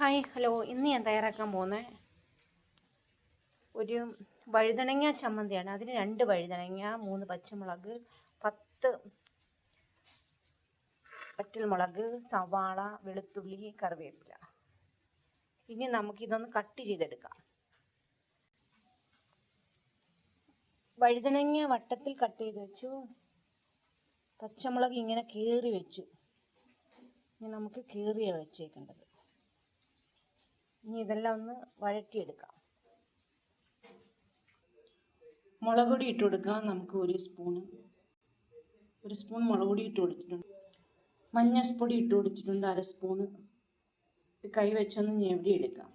Hi hello. ഇന്ന് ഞാൻ തയ്യാറാക്കാൻ പോകുന്നത് ഒരു വഴുതണങ്ങ ചമ്മന്തിയാണ്. അതിന് രണ്ട് വഴുതണങ്ങ മൂന്ന് പച്ചമുളക് പത്ത് വറ്റൽമുളക് സവാള വെളുത്തുള്ളി കറിവേപ്പില. ഇനി നമുക്കിതൊന്ന് കട്ട് ചെയ്തെടുക്കാം. വഴുതണങ്ങ വട്ടത്തിൽ കട്ട് ചെയ്ത് വെച്ചു. പച്ചമുളക് ഇങ്ങനെ കീറി വെച്ചു. ഇനി നമുക്ക് കീറിയ വെച്ചേക്കേണ്ടത്. ഇനി ഇതെല്ലാം ഒന്ന് വഴറ്റിയെടുക്കാം. മുളക് പൊടി ഇട്ട് കൊടുക്കാം. നമുക്ക് ഒരു സ്പൂണ് ഒരു സ്പൂൺ മുളക് പൊടി ഇട്ട് കൊടുത്തിട്ടുണ്ട്. മഞ്ഞൾപ്പൊടി ഇട്ട് കൊടുത്തിട്ടുണ്ട്. അര സ്പൂണ് കൈ വെച്ചൊന്ന് ഞെവിടി എടുക്കാം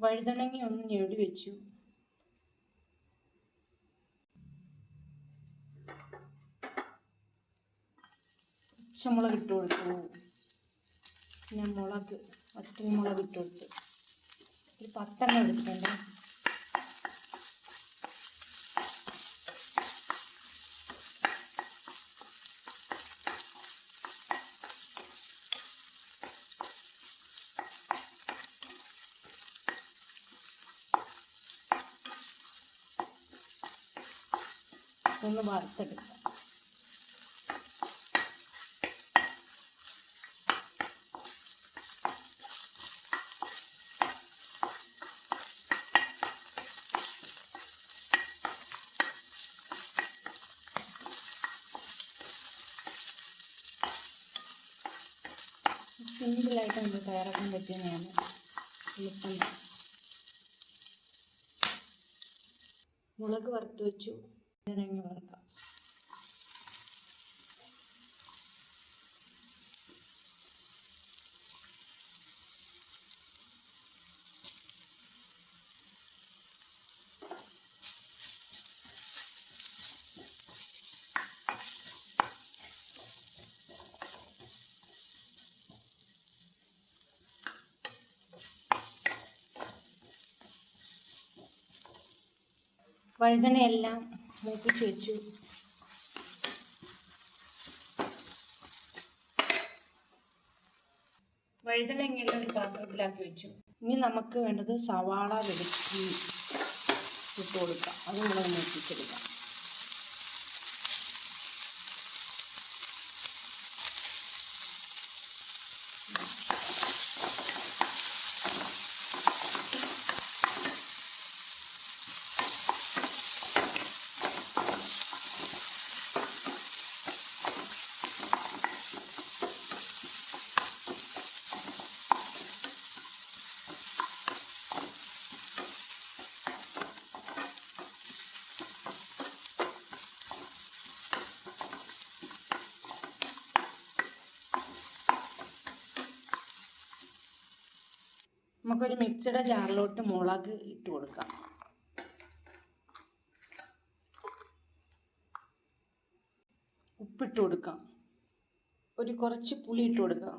വഴുതണങ്ങി ഒന്ന് ഞെടി വെച്ചു. പച്ചമുളക് ഇട്ട് കൊടുത്തു. പിന്നെ മുളക് വറ്റൽ മുളക് ഇട്ട് കൊടുത്തു. ഒരു പത്തെണ്ണം എടുത്തിട്ടുണ്ട്. ഒന്ന് വറുത്തെടുക്കാം. സിമ്പിളായിട്ട് നമുക്ക് തയ്യാറാക്കാൻ പറ്റുന്നതാണ് മുളക് വറുത്ത് വെച്ചു. ഇറങ്ങി വറുക്കാം വഴുതനയെല്ലാം മൂപ്പിച്ച് വെച്ചു വഴുതനങ്ങയെല്ലാം ഒരു പാത്രത്തിലാക്കി വെച്ചു. ഇനി നമുക്ക് വേണ്ടത് സവാള വെളുത്തി ഇട്ട് കൊടുക്കാം. അത് നമ്മൾ മൂപ്പിച്ചെടുക്കാം. നമുക്കൊരു മിക്സിയുടെ ജാറിലോട്ട് മുളക് ഇട്ട് കൊടുക്കാം. ഉപ്പിട്ട് കൊടുക്കാം. ഒരു കുറച്ച് പുളി ഇട്ട് കൊടുക്കാം.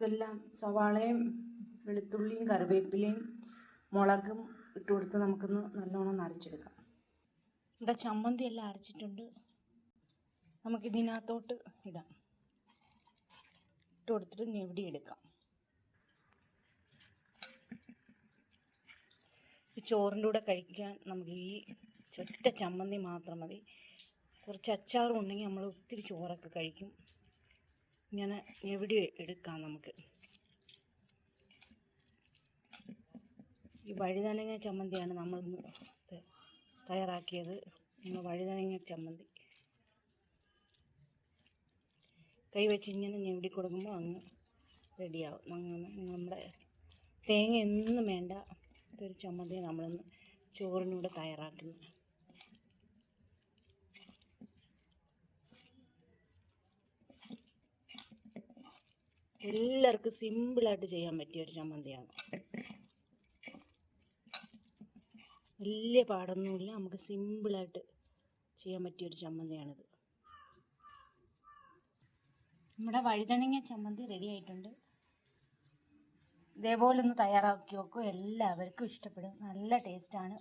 ഇതെല്ലാം സവാളയും വെളുത്തുള്ളിയും കറിവേപ്പിലയും മുളകും ഇട്ട് കൊടുത്ത് നമുക്കൊന്ന് നല്ലോണം അരച്ചെടുക്കാം ഇവിടെ ചമ്മന്തി എല്ലാം അരച്ചിട്ടുണ്ട്. നമുക്കിതിനകത്തോട്ട് ഇടാം. ഇട്ട് കൊടുത്തിട്ട് ഞെവിടി എടുക്കാം. ചോറിന്റെ കൂടെ കഴിക്കാൻ നമുക്ക് ഈ ചൊറ്റ ചമ്മന്തി മാത്രം മതി. കുറച്ച് അച്ചാറും ഉണ്ടെങ്കിൽ നമ്മൾ ഒത്തിരി ചോറൊക്കെ കഴിക്കും. ഇങ്ങനെ എവിടെ എടുക്കാം നമുക്ക്? ഈ വഴുതനങ്ങ ചമ്മന്തിയാണ് നമ്മൾ തയ്യാറാക്കിയത്. വഴുതനങ്ങ ചമ്മന്തി. കൈ വെച്ച് ഇങ്ങനെ ഞെവിടി കൊടുക്കുമ്പോൾ അങ്ങ് റെഡിയാവും. അങ്ങനെ നമ്മുടെ തേങ്ങ ഒന്നും വേണ്ട ഇതൊരു ചമ്മന്തി നമ്മളിന്ന് ചോറിനൂടെ തയ്യാറാക്കുന്നത് എല്ലാവർക്കും സിമ്പിളായിട്ട് ചെയ്യാൻ പറ്റിയ ഒരു ചമ്മന്തിയാണ്. വലിയ പാടൊന്നുമില്ല നമുക്ക് സിമ്പിളായിട്ട് ചെയ്യാൻ പറ്റിയ ഒരു ചമ്മന്തിയാണിത്. നമ്മുടെ വഴുതണങ്ങ ചമ്മന്തി റെഡി ആയിട്ടുണ്ട്. ഇതേപോലെ ഒന്ന് തയ്യാറാക്കി നോക്കും എല്ലാവർക്കും ഇഷ്ടപ്പെടും. നല്ല ടേസ്റ്റാണ്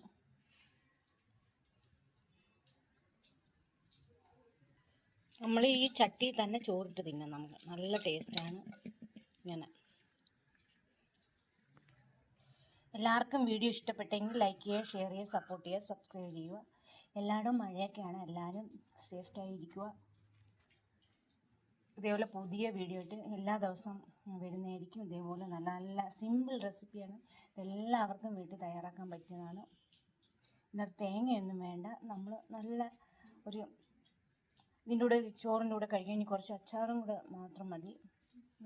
നമ്മൾ ഈ ചട്ടി തന്നെ ചോറിട്ട് തിന്നാം നമുക്ക്. നല്ല ടേസ്റ്റാണ് ഇങ്ങനെ. എല്ലാവർക്കും വീഡിയോ ഇഷ്ടപ്പെട്ടെങ്കിൽ ലൈക്ക് ചെയ്യുക ഷെയർ ചെയ്യുക സപ്പോർട്ട് ചെയ്യുക സബ്സ്ക്രൈബ് ചെയ്യുക. എല്ലായിടും മഴയൊക്കെയാണ്. എല്ലാവരും സേഫ്റ്റായി ഇരിക്കുക ഇതേപോലെ പുതിയ വീഡിയോ ഇട്ട് എല്ലാ ദിവസവും വരുന്നതായിരിക്കും. ഇതേപോലെ നല്ല നല്ല സിമ്പിൾ റെസിപ്പിയാണ് എല്ലാവർക്കും വീട്ടിൽ തയ്യാറാക്കാൻ പറ്റുന്നതാണ്. ഇതിനകത്ത് തേങ്ങയൊന്നും വേണ്ട. നമ്മൾ നല്ല ഒരു ഇതിന്റെ കൂടെ ചോറിന്റെ കൂടെ കഴിക്കാൻ ഇനി കുറച്ച് അച്ചാറും കൂടെ മാത്രം മതി.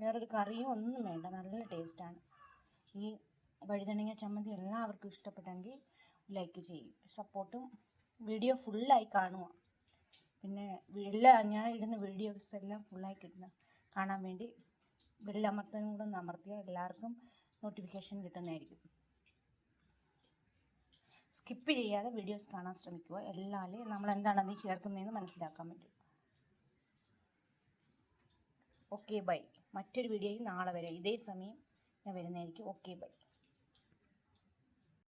വേറൊരു കറിയും ഒന്നും വേണ്ട. നല്ല ടേസ്റ്റാണ് ഈ വഴുതണങ്ങ ചമ്മന്തി എല്ലാവർക്കും ഇഷ്ടപ്പെട്ടെങ്കിൽ ലൈക്ക് ചെയ്യും. സപ്പോർട്ടും വീഡിയോ ഫുള്ളായി കാണുക പിന്നെ എല്ലാ ഞാൻ ഇടുന്ന വീഡിയോസ് എല്ലാം ഫുള്ളായി കിട്ടുന്ന കാണാൻ വേണ്ടി ബെല്ലമർത്തനും കൂടെ അമർത്തിയാൽ എല്ലാവർക്കും നോട്ടിഫിക്കേഷൻ കിട്ടുന്നതായിരിക്കും. സ്കിപ്പ് ചെയ്യാതെ വീഡിയോസ് കാണാൻ ശ്രമിക്കുക. എല്ലാവരും നമ്മൾ എന്താണ് അതിൽ ചേർക്കുന്നതെന്ന് മനസ്സിലാക്കാൻ പറ്റും. ഓക്കെ ബൈ മറ്റൊരു വീഡിയോയിൽ നാളെ വരെ. ഇതേ സമയം ഞാൻ വരുന്നതായിരിക്കും. Okay bye